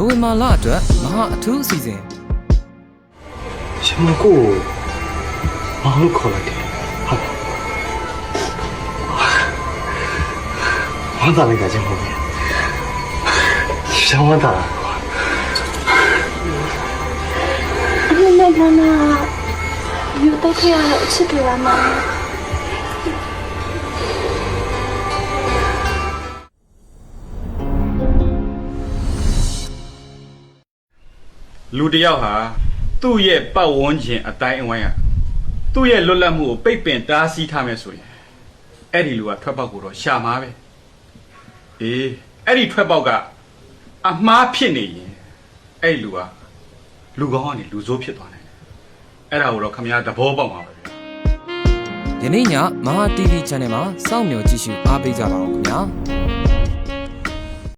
နိုဝင်ဘာလအတွက်မဟာအထူးအစီအစဉ်ရှင်မကိုကိုမောင်လို့ခေါ်လိုက်တယ်ဟုတ်ဝမ်းသာလိုက်တာချင်းမဟုတ်ဘူးရှောင်းဝမ်းသာတာကွာအမေနဲ့ကနာယူတက်ခဲ့ရတဲ့အချစ်တွေပါမ လူတစ်ယောက်ဟာသူ့ရဲ့ပတ်ဝန်းကျင်အတိုင်းအဝိုင်းကသူ့ရဲ့လွတ်လပ်မှုကိုပိတ်ပင်တားဆီးထားမယ်ဆိုရင်အဲ့ဒီလူကထွက်ပေါက်ကိုတော့ရှာမှာပဲအေးအဲ့ဒီထွက်ပေါက်ကအမှားဖြစ်နေရင်အဲ့ဒီလူကလူကောင်းကနေလူဆိုးဖြစ်သွားတယ်အဲ့ဒါကိုတော့ခမရသဘောပေါက်မှာပဲယနေ့ညမဟာ TV Channel မှာစောင့်မျှော်ကြည့်ရှုအားပေးကြပါဦးခင်ဗျာ